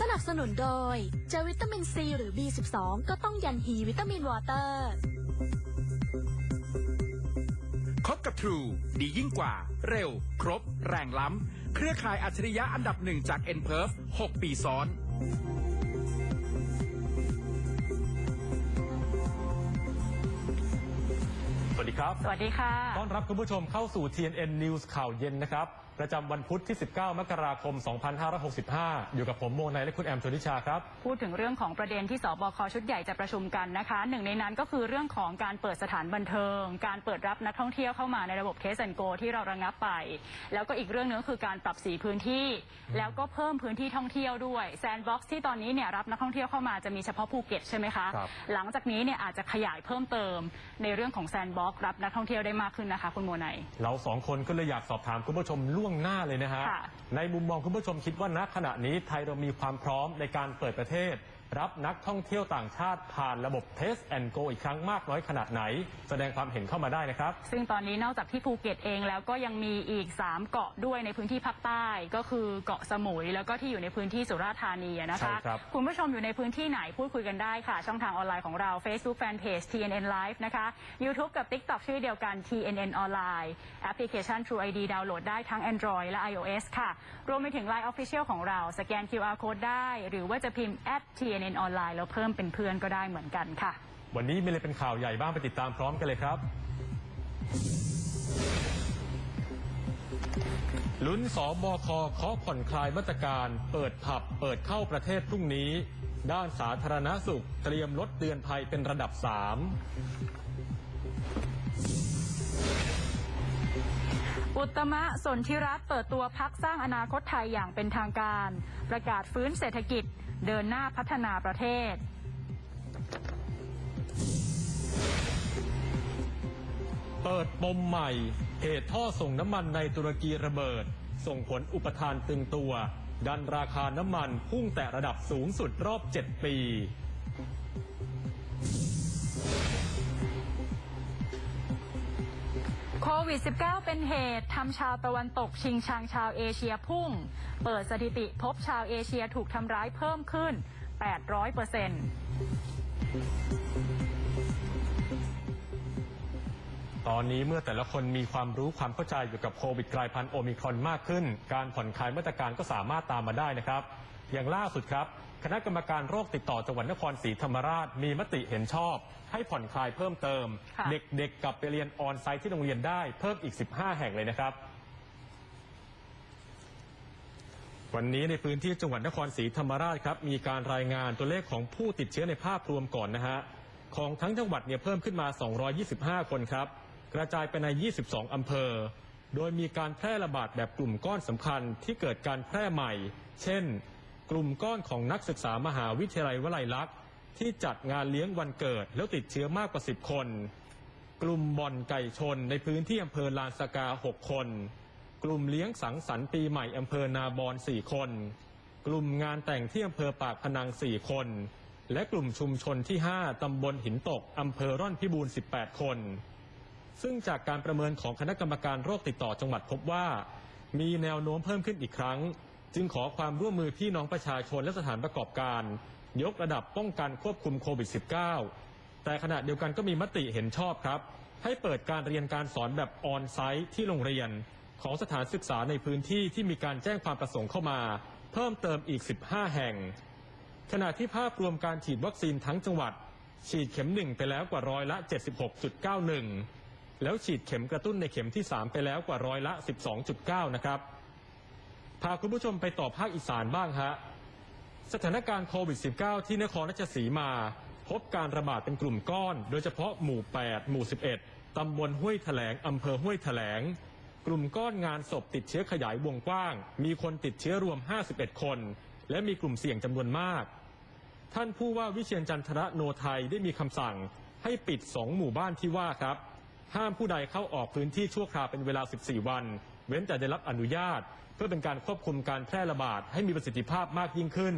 สนับสนุนโดย เจอวิตามินซีหรือ B12 ก็ต้องยันฮีวิตามินวอเตอร์ คบกับ True ดียิ่งกว่า เร็ว ครบ แรงล้ำ เครือข่ายอัจฉริยะอันดับหนึ่งจาก n p e r f 6 ปีซ้อน ครับ สวัสดีค่ะ ต้อนรับคุณผู้ชมเข้าสู่ TNN News ข่าวเย็นนะครับ ประจำวันพุธที่ 19 มกราคม 2565 อยู่กับผมโมไนและคุณแอมชนิชาครับ พูดถึงเรื่องของประเด็นที่สบคชุดใหญ่จะประชุมกันนะคะ หนึ่งในนั้นก็คือเรื่องของการเปิดสถานบันเทิง การเปิดรับนักท่องเที่ยวเข้ามาในระบบเทสแอนโกที่เราระงับไป แล้วก็อีกเรื่องหนึงก็คือการปรับสีพื้นที่ แล้วก็เพิ่มพื้นที่ท่องเที่ยวด้วยแซนด์บ็อกซ์ที่ตอนนี้เนี่ยรับนักท่องเที่ยวเข้ามาจะมีเฉพาะภูเก็ตใช่ไหมคะครับหลังจากนี้เนี่ยอาจจะขยายเพิ่มเติมในเรื่องของแซนด์บ็อกซ์รับนักท่องเที่ยวได้มากขึ้นนะคะ คุณโมไน เราสองคนก็เลยอยากสอบถามคุณผู้ชมล่วงหน้าเลยนะฮะ ค่ะ ในมุมมองคุณผู้ชมคิดว่าณขณะนี้ไทยเรามีความพร้อมในการเปิดประเทศ รับนักท่องเที่ยวต่างชาติผ่านระบบ Test and Go อีกครั้งมากน้อยขนาดไหน แสดงความเห็นเข้ามาได้นะครับ ซึ่งตอนนี้นอกจากที่ภูเก็ตเองแล้วก็ยังมีอีก 3 เกาะด้วยในพื้นที่ภาคใต้ ก็คือเกาะสมุยแล้วก็ที่อยู่ในพื้นที่สุราษฎร์ธานีอะนะคะใช่ครับคุณผู้ชมอยู่ในพื้นที่ไหนพูดคุยกันได้ค่ะ ช่องทางออนไลน์ของเรา Facebook Fanpage TNN Live นะคะ YouTube กับ TikTok ชื่อเดียวกัน TNN ออนไลน์แอปพลิเคชัน True ID ดาวน์โหลดได้ทั้ง Android และ iOS ค่ะ รวมไปถึง Line Official ของเราสแกน QR Code ได้ หรือว่าจะพิมพ์ CNN ออนไลน์แล้วเพิ่มเป็นเพื่อนก็ได้เหมือนกันค่ะ วันนี้มีอะไรเป็นข่าวใหญ่บ้างไปติดตามพร้อมกันเลยครับลุ้นสบคเคาะผ่อนคลายมาตรการ เปิดผับ เปิดเข้าประเทศพรุ่งนี้ ด้านสาธารณสุข เตรียมลดเตือนภัยเป็นระดับ 3 อุตมะสนธิรัตน์เปิดตัวพักสร้างอนาคตไทยอย่างเป็นทางการ ประกาศฟื้นเศรษฐกิจ เดินหน้าพัฒนาประเทศ เปิดปมใหม่ เหตุท่อส่งน้ำมันในตุรกีระเบิด ส่งผลอุปทานตึงตัว ดันราคาน้ำมันพุ่งแต่ระดับสูงสุดรอบ 7 ปี โควิด -19 เป็นเหตุทำชาวตะวันตกชิงชังชาวเอเชียพุ่ง เปิดสถิติพบชาวเอเชียถูกทำร้ายเพิ่มขึ้น 800เปอร์เซ็นต์ตอนนี้เมื่อแต่ละคนมีความรู้ความเข้าใจเกี่ยวกับโควิดกลายพันธุ์โอมิครอนมากขึ้น การผ่อนคลายมาตรการก็สามารถตามมาได้นะครับ อย่างล่าสุดครับ คณะกรรมการโรคติดต่อจังหวัดนครศรีธรรมราชมีมติเห็นชอบ ให้ผ่อนคลายเพิ่มเติม ค่ะ เด็กๆกลับไปเรียนออนไซต์ที่โรงเรียนได้เพิ่มอีก 15 แห่งเลยนะครับ วันนี้ในพื้นที่จังหวัดนครศรีธรรมราชครับ มีการรายงานตัวเลขของผู้ติดเชื้อในภาพรวมก่อนนะฮะ ของทั้งจังหวัดเนี่ยเพิ่มขึ้นมา 225 คนครับ กระจายไปใน 22 อำเภอ โดยมีการแพร่ระบาดแบบกลุ่มก้อนสำคัญที่เกิดการแพร่ใหม่ เช่น กลุ่มก้อนของนักศึกษามหาวิทยาลัยวลัยลักษณ์ที่จัดงานเลี้ยงวันเกิดแล้วติดเชื้อมากกว่า 10 คน กลุ่มบ่อนไก่ชนในพื้นที่อำเภอลานสกา 6 คน กลุ่มเลี้ยงสังสรรค์ปีใหม่อำเภอนาบอน 4 คน กลุ่มงานแต่งที่อำเภอปากพนัง 4 คน และกลุ่มชุมชนที่ 5 ตำบลหินตกอำเภอร่อนพิบูล18 คน ซึ่งจากการประเมินของคณะกรรมการโรคติดต่อจังหวัดพบว่า มีแนวโน้มเพิ่มขึ้นอีกครั้ง จึงขอความร่วมมือพี่น้องประชาชนและสถานประกอบการ ยกระดับป้องกันควบคุมโควิด -19 แต่ขณะเดียวกันก็มีมติเห็นชอบครับ ให้เปิดการเรียนการสอนแบบออนไซต์ที่โรงเรียน ของสถานศึกษาในพื้นที่ที่มีการแจ้งความประสงค์เข้ามา เพิ่มเติมอีก 15 แห่ง ขณะที่ภาพรวมการฉีดวัคซีนทั้งจังหวัด ฉีดเข็ม1ไปแล้วกว่าร้อยละ 76.91 แล้วฉีดเข็มกระตุ้นในเข็มที่ 3 ไปแล้วกว่าร้อยละ 12.9 นะครับ พาคุณผู้ชมไปต่อภาคอีสานบ้างฮะ สถานการณ์โควิด -19 ที่นครราชสีมา พบการระบาดเป็นกลุ่มก้อน โดยเฉพาะหมู่ 8 หมู่ 11 ตำบลห้วยแถลง อำเภอห้วยแถลง กลุ่มก้อนงานศพติดเชื้อขยายวงกว้าง มีคนติดเชื้อรวม 51 คน และมีกลุ่มเสี่ยงจำนวนมาก ท่านผู้ว่าวิเชียนจันทระโนไทยได้มีคำสั่งให้ปิด 2 หมู่บ้านที่ว่าครับ ห้ามผู้ใดเข้าออกพื้นที่ชั่วคราวเป็นเวลา 14 วัน เว้นแต่ได้รับอนุญาต เพื่อเป็นการควบคุมการแพร่ระบาดให้มีประสิทธิภาพมากยิ่งขึ้น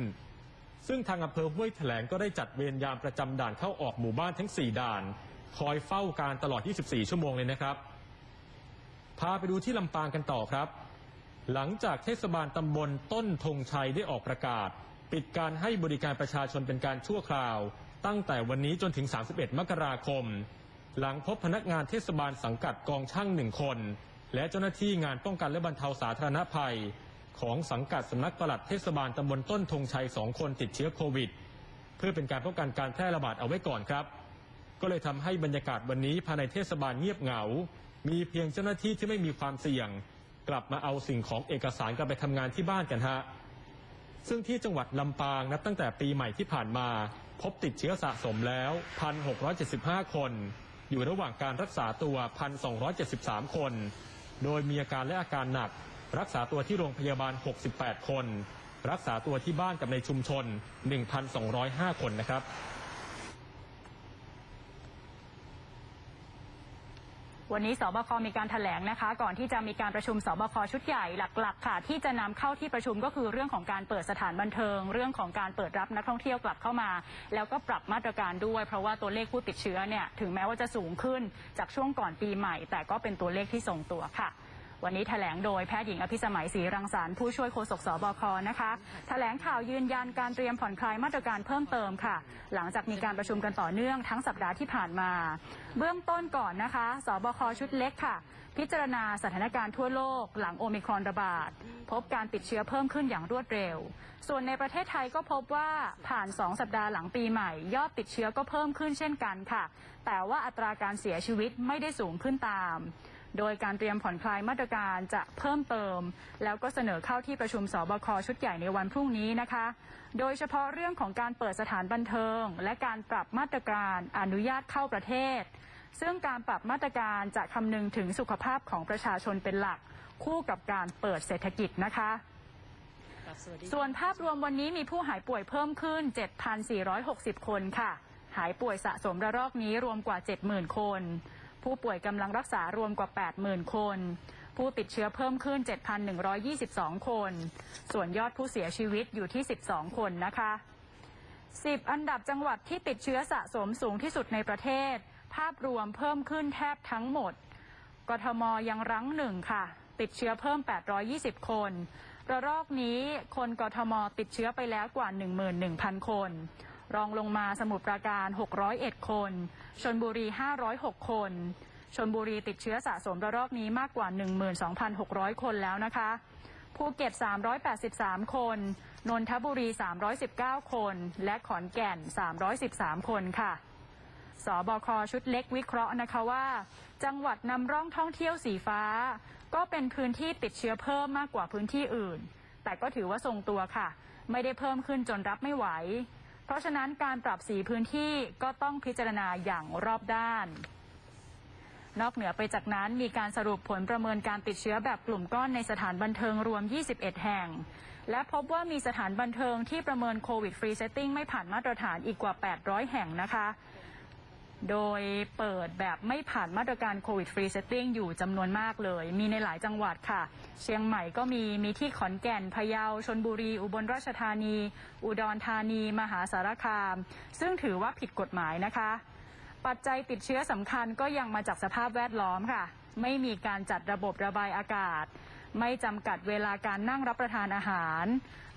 ซึ่งทางอำเภอห้วยแถลงก็ได้จัดเวรยามประจำด่านเข้าออกหมู่บ้านทั้ง 4 ด่าน คอยเฝ้าการตลอด 24 ชั่วโมงเลยนะครับ พาไปดูที่ลำปางกันต่อครับ หลังจากเทศบาลตำบลต้นธงชัยได้ออกประกาศ ปิดการให้บริการประชาชนเป็นการชั่วคราว ตั้งแต่วันนี้จนถึง 31 มกราคม หลังพบพนักงานเทศบาลสังกัดกองช่างหนึ่งคน และเจ้าหน้าที่งานป้องกันและบรรเทาสาธารณภัย ของสังกัดสำนักปลัดเทศบาลตำบลต้นธงชัยสองคนติดเชื้อโควิด เพื่อเป็นการป้องกันการแพร่ระบาดเอาไว้ก่อนครับ ก็เลยทำให้บรรยากาศวันนี้ภายในเทศบาลเงียบเหงา มีเพียงเจ้าหน้าที่ที่ไม่มีความเสี่ยง กลับมาเอาสิ่งของเอกสารกลับไปทำงานที่บ้านกันฮะซึ่งที่จังหวัดลำปางนับตั้งแต่ปีใหม่ที่ผ่านมา พบติดเชื้อสะสมแล้ว 1,675 คน อยู่ระหว่างการรักษาตัว 1,273 คน โดยมีอาการและอาการหนัก รักษาตัวที่โรงพยาบาล 68 คน รักษาตัวที่บ้านกับในชุมชน 1,205 คนนะครับ วันนี้สบคมีการถแถลงนะคะ ก่อนที่จะมีการประชุมสบคชุดใหญ่หลัก ๆ ค่ะ ที่จะนำเข้าที่ประชุมก็คือเรื่องของการเปิดสถานบันเทิง เรื่องของการเปิดรับนักท่องเที่ยวกลับเข้ามา แล้วก็ปรับมาตรการด้วย เพราะว่าตัวเลขผู้ติดเชื้อเนี่ยถึงแม้ว่าจะสูงขึ้นจากช่วงก่อนปีใหม่ แต่ก็เป็นตัวเลขที่ทรงตัวค่ะ วันนี้แถลงโดยแพทย์หญิงอภิสมัยศรีรังสรรค์ผู้ช่วยโฆษกสบคนะคะแถลงข่าวยืนยันการเตรียมผ่อนคลายมาตรการเพิ่มเติมค่ะ หลังจากมีการประชุมกันต่อเนื่องทั้งสัปดาห์ที่ผ่านมา เบื้องต้นก่อนนะคะ สบคชุดเล็กค่ะ พิจารณาสถานการณ์ทั่วโลก หลังโอมิครอนระบาด พบการติดเชื้อเพิ่มขึ้นอย่างรวดเร็ว ส่วนในประเทศไทยก็พบว่าผ่าน 2 สัปดาห์หลังปีใหม่ ยอดติดเชื้อก็เพิ่มขึ้นเช่นกันค่ะ แต่ว่าอัตราการเสียชีวิตไม่ได้สูงขึ้นตาม โดยการเตรียมผ่อนคลายมาตรการจะเพิ่มเติม แล้วก็เสนอเข้าที่ประชุมสบคชุดใหญ่ในวันพรุ่งนี้นะคะ โดยเฉพาะเรื่องของการเปิดสถานบันเทิง และการปรับมาตรการอนุญาตเข้าประเทศ ซึ่งการปรับมาตรการจะคำนึงถึงสุขภาพของประชาชนเป็นหลัก คู่กับการเปิดเศรษฐกิจนะคะส่วนภาพรวมวันนี้มีผู้หายป่วยเพิ่มขึ้น 7,460 คนค่ะ หายป่วยสะสมระลอกนี้รวมกว่า 70,000 คน ผู้ป่วยกำลังรักษารวมกว่า 80,000 คน ผู้ติดเชื้อเพิ่มขึ้น 7,122 คน ส่วนยอดผู้เสียชีวิตอยู่ที่ 12 คนนะคะ 10 อันดับจังหวัดที่ติดเชื้อสะสมสูงที่สุดในประเทศ ภาพรวมเพิ่มขึ้นแทบทั้งหมด กทมยังรั้งหนึ่งค่ะ ติดเชื้อเพิ่ม 820 คนระลอกนี้คนกทมติดเชื้อไปแล้วกว่า 11,000 คน รองลงมาสมุทรปราการ 601 คน ชนบุรี 506 คนชนบุรีติดเชื้อสะสมระลอกนี้มากกว่า 12,600 คนแล้วนะคะภูเก็ต 383 คน นนทบุรี 319 คน และขอนแก่น 313 คนค่ะ สบคชุดเล็กวิเคราะห์นะคะว่า จังหวัดนำร่องท่องเที่ยวสีฟ้า ก็เป็นพื้นที่ติดเชื้อเพิ่มมากกว่าพื้นที่อื่น แต่ก็ถือว่าทรงตัวค่ะ ไม่ได้เพิ่มขึ้นจนรับไม่ไหว เพราะฉะนั้นการปรับสีพื้นที่ก็ต้องพิจารณาอย่างรอบด้าน นอกเหนือไปจากนั้นมีการสรุปผลประเมินการติดเชื้อแบบกลุ่มก้อนในสถานบันเทิงรวม 21 แห่ง และพบว่ามีสถานบันเทิงที่ประเมินโควิดฟรีเซตติ้งไม่ผ่านมาตรฐานอีกกว่า 800 แห่งนะคะ โดยเปิดแบบไม่ผ่านมาตรการโควิดฟรีเซตติ้งอยู่จำนวนมากเลย มีในหลายจังหวัดค่ะ เชียงใหม่ก็มี มีที่ขอนแก่น พะเยา ชนบุรี อุบลราชธานี อุดรธานี มหาสารคาม ซึ่งถือว่าผิดกฎหมายนะคะ ปัจจัยติดเชื้อสำคัญก็ยังมาจากสภาพแวดล้อมค่ะ ไม่มีการจัดระบบระบายอากาศ ไม่จำกัดเวลาการนั่งรับประทานอาหาร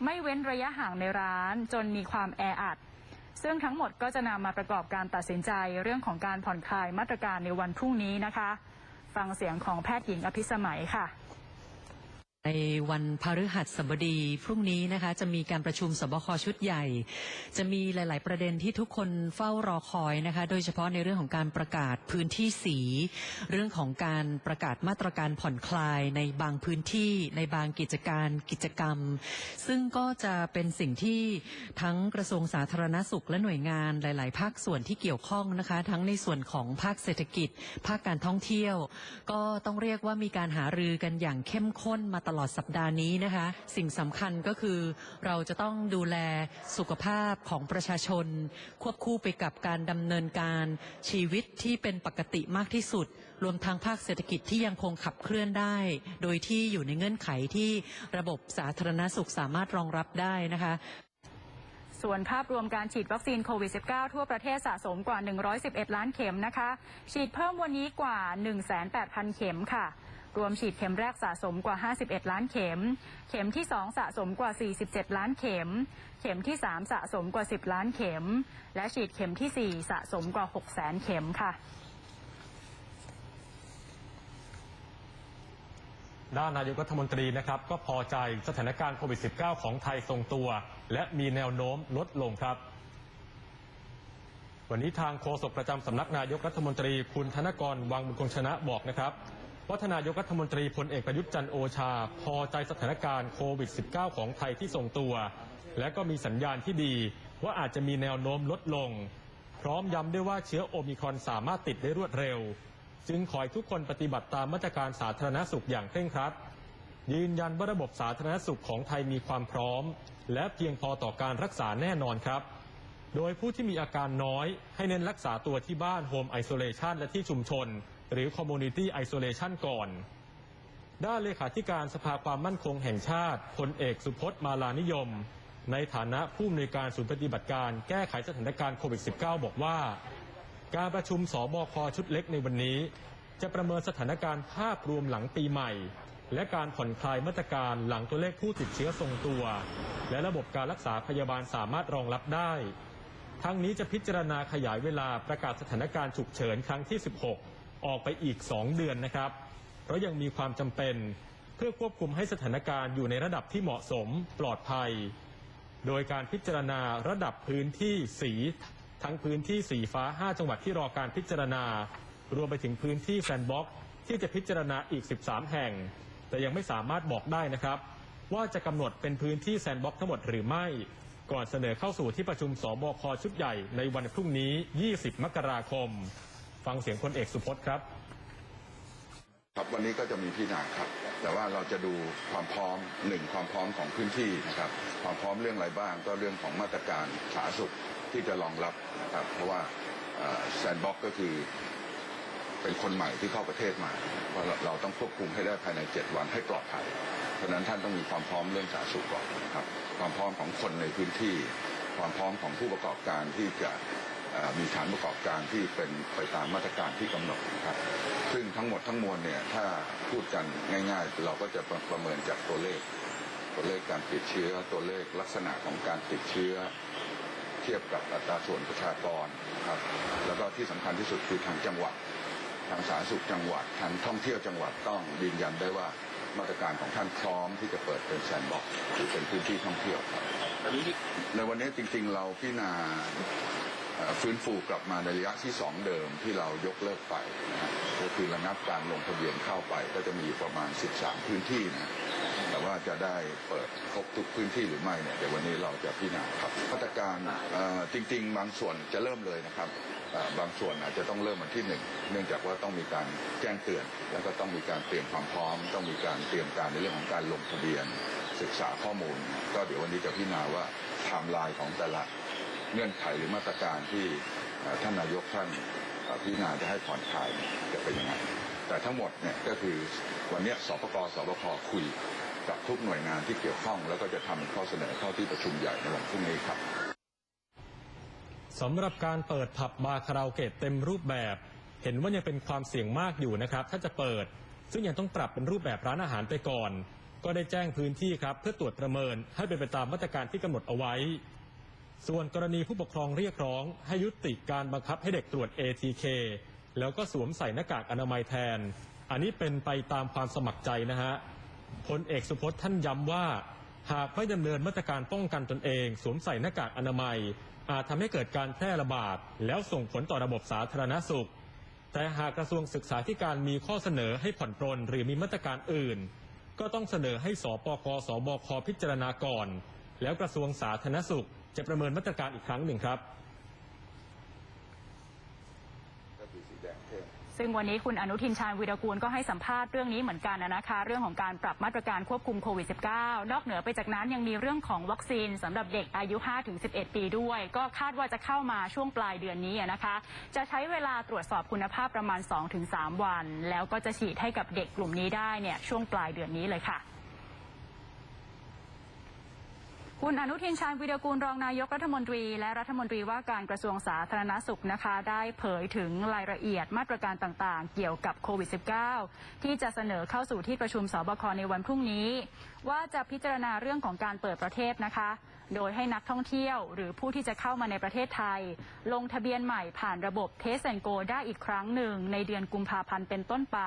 ไม่เว้นระยะห่างในร้าน จนมีความแออัด ซึ่งทั้งหมดก็จะนำมาประกอบการตัดสินใจเรื่องของการผ่อนคลายมาตรการในวันพรุ่งนี้นะคะ ฟังเสียงของแพทย์หญิงอภิสมัยค่ะ ในวันพฤหัสบดีพรุ่งนี้นะคะ จะมีการประชุมสบคชุดใหญ่ จะมีหลาย ๆ ประเด็นที่ทุกคนเฝ้ารอคอยนะคะ โดยเฉพาะในเรื่องของการประกาศพื้นที่สี เรื่องของการประกาศมาตรการผ่อนคลายในบางพื้นที่ในบางกิจการกิจกรรม ซึ่งก็จะเป็นสิ่งที่ทั้งกระทรวงสาธารณสุขและหน่วยงานหลาย ๆ ภาคส่วนที่เกี่ยวข้องนะคะ ทั้งในส่วนของภาคเศรษฐกิจ ภาคการท่องเที่ยว ก็ต้องเรียกว่ามีการหารือกันอย่างเข้มข้นมาตลอดสัปดาห์นี้นะคะ สิ่งสำคัญก็คือเราจะต้องดูแลสุขภาพของประชาชน ควบคู่ไปกับการดำเนินการชีวิตที่เป็นปกติมากที่สุด รวมทั้งภาคเศรษฐกิจที่ยังคงขับเคลื่อนได้ โดยที่อยู่ในเงื่อนไขที่ระบบสาธารณสุขสามารถรองรับได้นะคะส่วนภาพรวมการฉีดวัคซีนโควิด -19 ทั่วประเทศสะสมกว่า 111 ล้านเข็มนะคะ ฉีดเพิ่มวันนี้กว่า 180,000เข็มค่ะ รวมฉีดเข็มแรกสะสมกว่า 51 ล้านเข็ม เข็มที่ 2 สะสมกว่า 47 ล้านเข็ม เข็มที่ 3 สะสมกว่า 10 ล้านเข็ม และฉีดเข็มทีสี่4 สะสมกว่า6แสนเข็มค่ะด้านนายกรัฐมนตรีนะครับก็พอใจสถานการณ์โควิด -19 ของไทยทรงตัว และมีแนวโน้มลดลงครับ วันนี้ทางโฆษกประจำสำนักนายกรัฐมนตรีคุณธนกรวังบุญคงชนะบอกนะครับ ว่านายกรัฐมนตรีพลเอกประยุทธ์จันโอชา พอใจสถานการณ์โควิด -19 ของไทยที่ทรงตัว และก็มีสัญญาณที่ดี ว่าอาจจะมีแนวโน้มลดลง พร้อมย้ำด้วยว่าเชื้อโอมิครอนสามารถติดได้รวดเร็ว จึงขอให้ทุกคนปฏิบัติตามมาตรการสาธารณสุขอย่างเคร่งครัด ยืนยันว่าระบบสาธารณสุขของไทยมีความพร้อม และเพียงพอต่อการรักษาแน่นอนครับโดยผู้ที่มีอาการน้อยให้เน้นรักษาตัวที่บ้านโฮมไอโซเลชันและที่ชุมชน หรือคอมมูนิตี้ไอโซเลชันก่อน ด้านเลขาธิการสภาความมั่นคงแห่งชาติพลเอกสุพจน์มาลานิยม ในฐานะผู้อำนวยการศูนย์ปฏิบัติการแก้ไขสถานการณ์โควิด -19 บอกว่า การประชุมสบคชุดเล็กในวันนี้ จะประเมินสถานการณ์ภาพรวมหลังปีใหม่ และการผ่อนคลายมาตรการหลังตัวเลขผู้ติดเชื้อทรงตัว และระบบการรักษาพยาบาลสามารถรองรับได้ทั้งนี้จะพิจารณาขยายเวลาประกาศสถานการณ์ฉุกเฉินครั้งที่ 16 ออกไปอีก 2 เดือนนะครับ เพราะยังมีความจำเป็นเพื่อควบคุมให้สถานการณ์อยู่ในระดับที่เหมาะสมปลอดภัย โดยการพิจารณาระดับพื้นที่สีทั้งพื้นที่สีฟ้า 5 จังหวัดที่รอการพิจารณา รวมไปถึงพื้นที่แซนบ็อกที่จะพิจารณาอีก 13 แห่ง แต่ยังไม่สามารถบอกได้นะครับ ว่าจะกำหนดเป็นพื้นที่แซนบ็อกทั้งหมดหรือไม่ ก่อนเสนอเข้าสู่ที่ประชุมสบคชุดใหญ่ในวันพรุ่งนี้ 20 มกราคม ฟังเสียงพลเอกสุพจน์ครับ ครับวันนี้ก็จะมีพิจารณาครับ แต่ว่าเราจะดูความพร้อมหนึ่งความพร้อมของพื้นที่นะครับ ความพร้อมเรื่องอะไรบ้าง ก็เรื่องของมาตรการสาธารณสุขที่จะรองรับนะครับ เพราะว่าแซนบ็อกก็คือเป็นคนใหม่ที่เข้าประเทศมาเพราะเราต้องควบคุมให้ได้ภายใน 7 วันให้ปลอดภัย เพราะนั้นท่านต้องมีความพร้อมเรื่องสาธารณสุขก่อนนะครับ ความพร้อมของคนในพื้นที่ ความพร้อมของผู้ประกอบการที่จะ มีฐานประกอบการที่เป็นไปตามมาตรการที่กำหนดนะครับ ซึ่งทั้งหมดทั้งมวลเนี่ยถ้าพูดกันง่าย ๆ เราก็จะประเมินจากตัวเลข ตัวเลขการติดเชื้อ ตัวเลขลักษณะของการติดเชื้อ เทียบกับอัตราส่วนประชากรนะครับ แล้วก็ที่สำคัญที่สุดคือทางจังหวัด ทางสาธารณสุขจังหวัด ทางท่องเที่ยวจังหวัดต้องยืนยันได้ว่ามาตรการของท่านพร้อมที่จะเปิดเป็นแซนด์บ็อกซ์หรือเป็นพื้นที่ท่องเที่ยวครับในวันนี้จริงๆเราพิจารณาเอ่อ ฟื้นฟูกลับมาในระยะที่สองเดิมที่เรายกเลิกไปนะก็คือระงับการลงทะเบียนเข้าไปก็จะมีประมาณ 13 พื้นที่นะแต่ว่าจะได้เปิดครบทุกพื้นที่หรือไม่เนี่ยเดี๋ยววันนี้เราจะพิจารณาครับมาตรการจริง ๆ บางส่วนจะเริ่มเลยนะครับบางส่วนอาจจะต้องเริ่มวันที่หนึ่งเนื่องจากว่าต้องมีการแจ้งเตือน แล้วก็ต้องมีการเตรียมความพร้อม ต้องมีการเตรียมการในเรื่องของการลงทะเบียน ศึกษาข้อมูล ก็เดี๋ยววันนี้จะพิจารณาว่าไทม์ไลน์ของแต่ละ เงื่อนไขหรือมาตรการที่ท่านนายกท่านพิจารณาจะให้ผ่อนคลายจะเป็นยังไงแต่ทั้งหมดเนี่ยก็คือวันนี้สปกสบคคุยกับทุกหน่วยงานที่เกี่ยวข้อง แล้วก็จะทำข้อเสนอเข้าที่ประชุมใหญ่ในวันพรุ่งนี้ครับสำหรับการเปิดผับบาร์คาราโอเกะเต็มรูปแบบ เห็นว่ายังเป็นความเสี่ยงมากอยู่นะครับ ถ้าจะเปิด ซึ่งยังต้องปรับเป็นรูปแบบร้านอาหารไปก่อน ก็ได้แจ้งพื้นที่ครับ เพื่อตรวจประเมินให้เป็นไปตามมาตรการที่กำหนดเอาไว้ ส่วนกรณีผู้ปกครองเรียกร้องให้ยุติการบังคับให้เด็กตรวจ ATK แล้วก็สวมใส่หน้ากากอนามัยแทน อันนี้เป็นไปตามความสมัครใจนะฮะพลเอกสุพจน์ท่านย้ำว่า หากไม่ดำเนินมาตรการป้องกันตนเอง สวมใส่หน้ากากอนามัย อาจทำให้เกิดการแพร่ระบาด แล้วส่งผลต่อระบบสาธารณสุข แต่หากกระทรวงศึกษาธิการมีข้อเสนอให้ผ่อนปรนหรือมีมาตรการอื่น ก็ต้องเสนอให้สปกสบคพิจารณาก่อน แล้วกระทรวงสาธารณสุข จะประเมินมาตรการอีกครั้งหนึ่งครับ ก็คือสีแดงเข้ม ซึ่งวันนี้คุณอนุทินชาญวีรกูลก็ให้สัมภาษณ์เรื่องนี้เหมือนกันนะคะ เรื่องของการปรับมาตรการควบคุมโควิด -19 นอกเหนือไปจากนั้นยังมีเรื่องของวัคซีนสำหรับเด็กอายุ 5-11 ปีด้วย ก็คาดว่าจะเข้ามาช่วงปลายเดือนนี้นะคะ จะใช้เวลาตรวจสอบคุณภาพประมาณ 2-3 วัน แล้วก็จะฉีดให้กับเด็กกลุ่มนี้ได้เนี่ยช่วงปลายเดือนนี้เลยค่ะ คุณอนุทินชาญวิรกูลรองนายกรัฐมนตรี และรัฐมนตรีว่าการกระทรวงสาธารณสุขนะคะ ได้เผยถึงรายละเอียดมาตรการต่างๆ เกี่ยวกับโควิด -19 ที่จะเสนอเข้าสู่ที่ประชุมสบคในวันพรุ่งนี้ ว่าจะพิจารณาเรื่องของการเปิดประเทศนะคะ โดยให้นักท่องเที่ยว หรือผู้ที่จะเข้ามาในประเทศไทย ลงทะเบียนใหม่ผ่านระบบเทสแอนโกได้อีกครั้งหนึ่ง ในเดือนกุมภาพันธ์เป็นต้นไป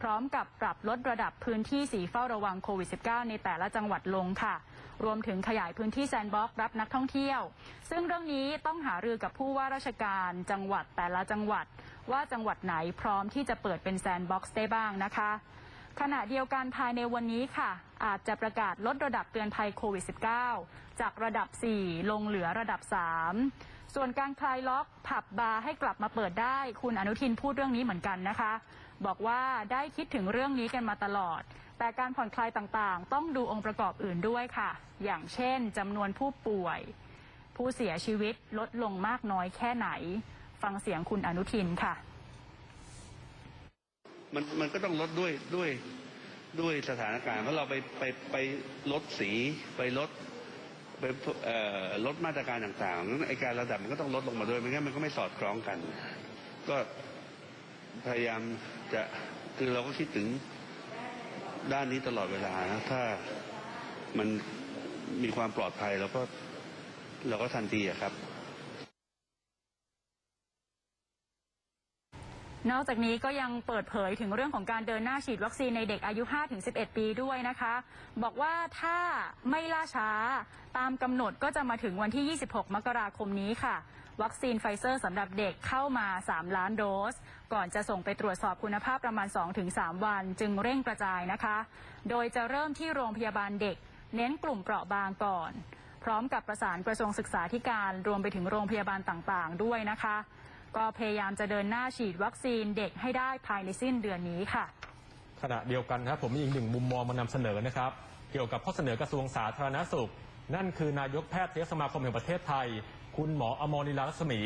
พร้อมกับปรับลดระดับพื้นที่สีเฝ้าระวังโควิด -19 ในแต่ละจังหวัดลงค่ะ รวมถึงขยายพื้นที่แซนด์บ็อกซ์รับนักท่องเที่ยว ซึ่งเรื่องนี้ต้องหารือกับผู้ว่าราชการจังหวัดแต่ละจังหวัด ว่าจังหวัดไหนพร้อมที่จะเปิดเป็นแซนด์บ็อกซ์ได้บ้างนะคะ ขณะเดียวกันภายในวันนี้ค่ะ อาจจะประกาศลดระดับเตือนภัยโควิด -19 จากระดับ 4 ลงเหลือระดับ 3 ส่วนการคลายล็อกผับบาร์ให้กลับมาเปิดได้ คุณอนุทินพูดเรื่องนี้เหมือนกันนะคะ บอกว่าได้คิดถึงเรื่องนี้กันมาตลอด แต่การผ่อนคลายต่างๆ ต้องดูองค์ประกอบอื่นด้วยค่ะ อย่างเช่นจำนวนผู้ป่วย ผู้เสียชีวิตลดลงมากน้อยแค่ไหน ฟังเสียงคุณอนุทินค่ะ มันมันก็ต้องลดด้วยด้วยด้วยสถานการณ์เพราะเราไปไปไปลดสีไปลดไปลดมาตรการต่างๆนั้นไอการระดับมันก็ต้องลดลงมาด้วยไม่งั้นมันก็ไม่สอดคล้องกัน ก็ พยายามจะคือเราก็คิดถึงด้านนี้ตลอดเวลานะถ้ามันมีความปลอดภัยเราก็เราก็ทันทีอะครับ นอกจากนี้ก็ยังเปิดเผยถึงเรื่องของการเดินหน้าฉีดวัคซีนในเด็กอายุ 5-11 ปีด้วยนะคะ บอกว่าถ้าไม่ล่าช้าตามกำหนดก็จะมาถึงวันที่ 26 มกราคมนี้ค่ะ วัคซีนไฟเซอร์สำหรับเด็กเข้ามา 3 ล้านโดส ก่อนจะส่งไปตรวจสอบคุณภาพประมาณ 2-3 วัน จึงเร่งกระจายนะคะ โดยจะเริ่มที่โรงพยาบาลเด็ก เน้นกลุ่มเปราะบางก่อน พร้อมกับประสานกระทรวงศึกษาธิการรวมไปถึงโรงพยาบาลต่างๆ ด้วยนะคะ ก็พยายามจะเดินหน้าฉีดวัคซีนเด็กให้ได้ภายในสิ้นเดือนนี้ค่ะ ขณะเดียวกันนะครับผมมีอีกหนึ่งมุมมองมานำเสนอนะครับ เกี่ยวกับข้อเสนอกระทรวงสาธารณสุข นั่นคือนายกแพทยสมาคมแห่งประเทศไทย คุณหมออมรนิลารัศมี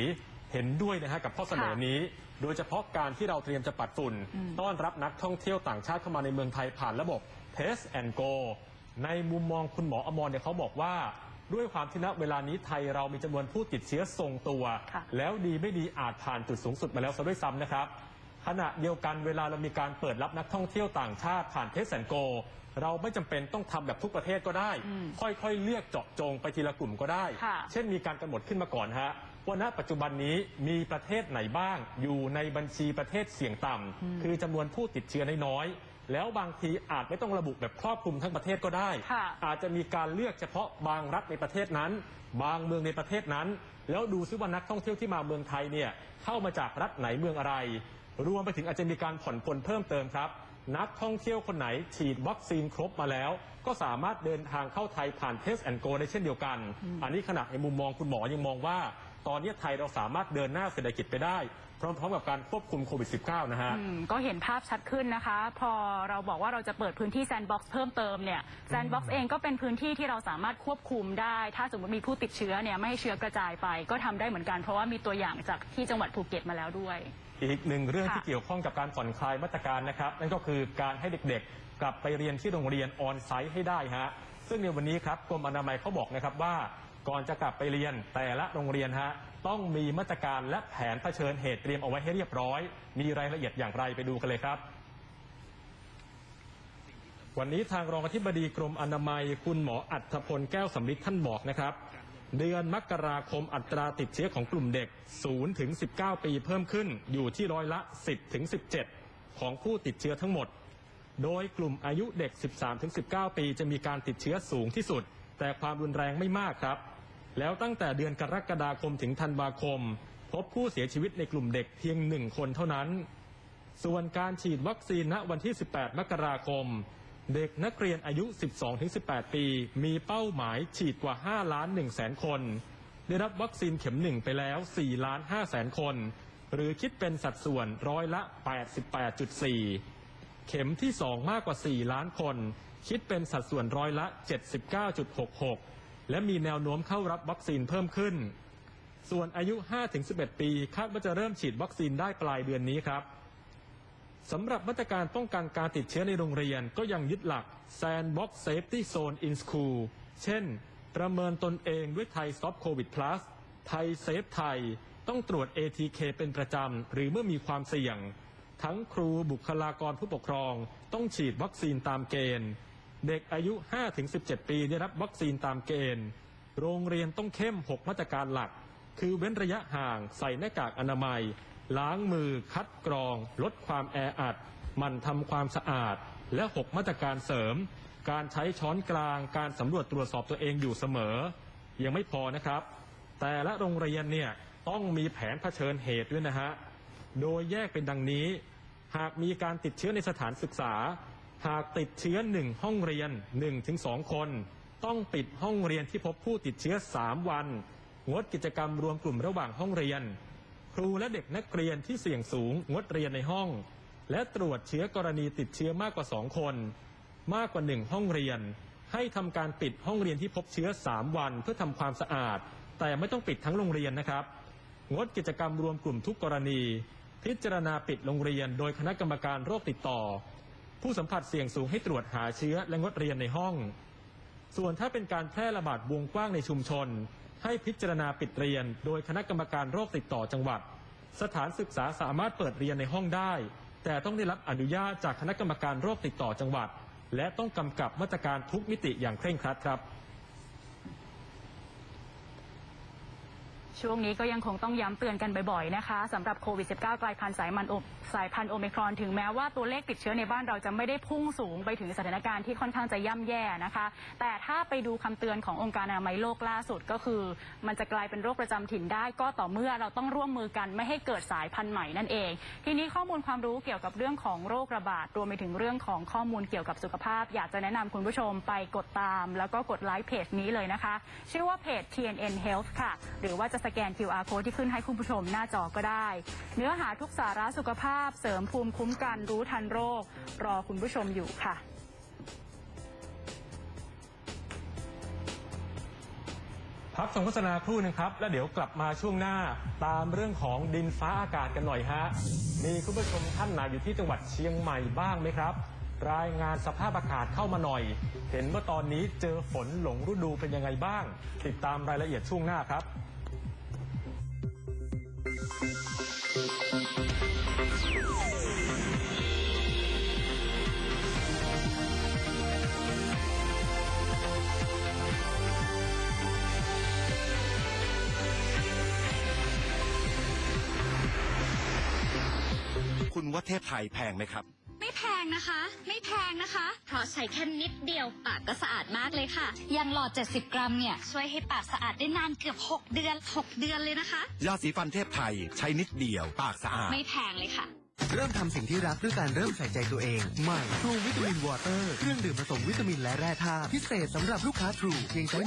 เห็นด้วยนะฮะกับข้อเสนอนี้ โดยเฉพาะการที่เราเตรียมจะปัดฝุ่น ต้อนรับนักท่องเที่ยวต่างชาติเข้ามาในเมืองไทยผ่านระบบ Test and Go ในมุมมองคุณหมออมรเนี่ยเขาบอกว่า ด้วยความที่ณเวลานี้ไทยเรามีจำนวนผู้ติดเชื้อทรงตัวค่ะแล้วดีไม่ดีอาจผ่านจุดสูงสุดมาแล้วซะด้วยซ้ำนะครับ ขณะเดียวกันเวลาเรามีการเปิดรับนักท่องเที่ยวต่างชาติผ่านเทสแอนโก เราไม่จำเป็นต้องทำแบบทุกประเทศก็ได้ค่อยๆ เลือกเจาะจงไปทีละกลุ่มก็ได้ ค่ะ เช่นมีการกำหนดขึ้นมาก่อนฮะว่าณปัจจุบันนี้มีประเทศไหนบ้าง อยู่ในบัญชีประเทศเสี่ยงต่ำคือจำนวนผู้ติดเชื้อน้อยๆแล้วบางทีอาจไม่ต้องระบุแบบครอบคลุมทั้งประเทศก็ได้ ค่ะ อาจจะมีการเลือกเฉพาะบางรัฐในประเทศนั้น บางเมืองในประเทศนั้น แล้วดูซิว่านักท่องเที่ยวที่มาเมืองไทยเนี่ยเข้ามาจากรัฐไหนเมืองอะไร รวมไปถึงอาจจะมีการผ่อนปลนเพิ่มเติมครับ นักท่องเที่ยวคนไหนฉีดวัคซีนครบมาแล้ว ก็สามารถเดินทางเข้าไทยผ่านเทสแอนโกได้เช่นเดียวกัน อันนี้ขณะในมุมมองคุณหมอยังมองว่า ตอนนี้ไทยเราสามารถเดินหน้าเศรษฐกิจไปได้ พร้อมๆกับการควบคุมโควิด -19 นะฮะ อืมก็เห็นภาพชัดขึ้นนะคะ พอเราบอกว่าเราจะเปิดพื้นที่แซนด์บ็อกซ์เพิ่มเติมเนี่ยแซนด์บ็อกซ์เองก็เป็นพื้นที่ที่เราสามารถควบคุมได้ ถ้าสมมติมีผู้ติดเชื้อเนี่ยไม่ให้เชื้อกระจายไป ก็ทำได้เหมือนกันเพราะว่ามีตัวอย่างจากที่จังหวัดภูเก็ตมาแล้วด้วย อีกหนึ่งเรื่องค่ะที่เกี่ยวข้องกับการผ่อนคลายมาตรการนะครับ นั่นก็คือการให้เด็กๆ กลับไปเรียนที่โรงเรียนออนไซต์ให้ได้ฮะซึ่งในวันนี้ครับกรมอนามัยเขาบอกนะครับว่า ก่อนจะกลับไปเรียนแต่ละโรงเรียนฮะต้องมีมาตรการและแผนเผชิญเหตุเตรียมเอาไว้ให้เรียบร้อย มีรายละเอียดอย่างไรไปดูกันเลยครับวันนี้ทางรองอธิบดีกรมอนามัยคุณหมออัธพลแก้วสำลิดท่านบอกนะครับ เดือนมกราคมอัตราติดเชื้อของกลุ่มเด็ก 0 ถึง 19 ปีเพิ่มขึ้นอยู่ที่ร้อยละ 10 ถึง 17 ของผู้ติดเชื้อทั้งหมด โดยกลุ่มอายุเด็ก 13 ถึง 19 ปีจะมีการติดเชื้อสูงที่สุด แต่ความรุนแรงไม่มากครับ แล้วตั้งแต่เดือนกรกฎาคมถึงธันวาคม พบผู้เสียชีวิตในกลุ่มเด็กเพียงหนึ่งคนเท่านั้น ส่วนการฉีดวัคซีนณวันที่ 18 มกราคม เด็กนักเรียนอายุ 12-18 ปี มีเป้าหมายฉีดกว่า 5 ล้าน1แสนคน ได้รับวัคซีนเข็ม1ไปแล้ว 4 ล้าน5แสนคน หรือคิดเป็นสัดส่วนร้อยละ 88.4 เข็มที่ 2 มากกว่า 4 ล้านคน คิดเป็นสัดส่วนร้อยละ 79.66 และมีแนวโน้มเข้ารับวัคซีนเพิ่มขึ้น ส่วนอายุ 5-11 ปี คาดว่าจะเริ่มฉีดวัคซีนได้ปลายเดือนนี้ครับ สำหรับมาตรการป้องกันการติดเชื้อในโรงเรียนก็ยังยึดหลัก Sandbox Safety Zone in School เช่น ประเมินตนเองด้วยไทยซอฟโควิด plus ไทยเซฟไทยต้องตรวจ ATK เป็นประจำ หรือเมื่อมีความเสี่ยง ทั้งครูบุคลากรผู้ปกครอง ต้องฉีดวัคซีนตามเกณฑ์ เด็กอายุ 5-17 ปีได้รับวัคซีนตามเกณฑ์ โรงเรียนต้องเข้ม 6 มาตรการหลัก คือเว้นระยะห่าง ใส่หน้ากากอนามัย ล้างมือคัดกรอง ลดความแออัดมันทำความสะอาด และ 6 มาตรการเสริม การใช้ช้อนกลาง การสำรวจตรวจสอบตัวเองอยู่เสมอ ยังไม่พอนะครับ แต่ละโรงเรียนเนี่ยต้องมีแผนเผชิญเหตุด้วยนะฮะ โดยแยกเป็นดังนี้ หากมีการติดเชื้อในสถานศึกษา หากติดเชื้อหนึ่งห้องเรียน1ถึง2คน ต้องปิดห้องเรียนที่พบผู้ติดเชื้อ 3 วัน งดกิจกรรมรวมกลุ่มระหว่างห้องเรียน ครูและเด็กนักเรียนที่เสี่ยงสูงงดเรียนในห้อง และตรวจเชื้อกรณีติดเชื้อมากกว่า 2 คน มากกว่า 1 ห้องเรียน ให้ทำการปิดห้องเรียนที่พบเชื้อ 3 วันเพื่อทำความสะอาด แต่ไม่ต้องปิดทั้งโรงเรียนนะครับ งดกิจกรรมรวมกลุ่มทุกกรณี พิจารณาปิดโรงเรียน โดยคณะกรรมการโรคติดต่อ ผู้สัมผัสเสี่ยงสูงให้ตรวจหาเชื้อและงดเรียนในห้อง ส่วนถ้าเป็นการแพร่ระบาดวงกว้างในชุมชน ให้พิจารณาปิดเรียน โดยคณะกรรมการโรคติดต่อจังหวัด สถานศึกษาสามารถเปิดเรียนในห้องได้ แต่ต้องได้รับอนุญาตจากคณะกรรมการโรคติดต่อจังหวัด และต้องกำกับมาตรการทุกมิติอย่างเคร่งครัดครับ ช่วงนี้ก็ยังคงต้องย้ำเตือนกันบ่อยๆนะคะสำหรับโควิด -19 กลายพันธุ์สายมันโอสายพันธุ์โอมิครอนถึงแม้ว่าตัวเลขติดเชื้อในบ้านเราจะไม่ได้พุ่งสูงไปถึงสถานการณ์ที่ค่อนข้างจะย่ำแย่นะคะ แต่ถ้าไปดูคำเตือนขององค์การอนามัยโลกล่าสุดก็คือ มันจะกลายเป็นโรคประจำถิ่นได้ ก็ต่อเมื่อเราต้องร่วมมือกันไม่ให้เกิดสายพันธุ์ใหม่นั่นเอง ทีนี้ข้อมูลความรู้เกี่ยวกับเรื่องของโรคระบาดรวมไปถึงเรื่องของข้อมูลเกี่ยวกับสุขภาพ อยากจะแนะนำคุณผู้ชมไปกดตาม แล้วก็กดไลค์เพจนี้เลยนะคะ ชื่อว่าเพจ TNN Health ค่ะ หรือว่าจะสแกน QR code ที่ขึ้นให้คุณผู้ชมหน้าจอก็ได้ เนื้อหาทุกสาระสุขภาพเสริมภูมิคุ้มกันรู้ทันโรค รอคุณผู้ชมอยู่ค่ะพักส่งโฆษณาครู่หนึงครับ แล้วเดี๋ยวกลับมาช่วงหน้าตามเรื่องของดินฟ้าอากาศกันหน่อยฮะ มีคุณผู้ชมท่านไหนอยู่ที่จังหวัดเชียงใหม่บ้างไหมครับ รายงานสภาพอากาศเข้ามาหน่อย เห็นว่าตอนนี้เจอฝนหลงฤดูเป็นยังไงบ้าง ติดตามรายละเอียดช่วงหน้าครับ คุณว่าเทพไทยแพงไหมครับ งนะคะ ไม่แพงนะคะ เพราะใช้แค่นิดเดียวปากก็สะอาดมากเลยค่ะ อย่างหลอด 70 กรัมเนี่ย ช่วยให้ปากสะอาดได้นานเกือบ 6 เดือน 6 เดือนเลยนะคะ ยาสีฟันเทพไทย ใช้นิดเดียวปากสะอาด ไม่แพงเลยค่ะ เริ่มทำสิ่งที่รักด้วยการเริ่มใส่ใจตัวเอง ใหม่ True วิตามินวอเตอร์เครื่องดื่มผสมวิตามินและแร่ธาตุพิเศษสำหรับลูกค้า True เพียงใช้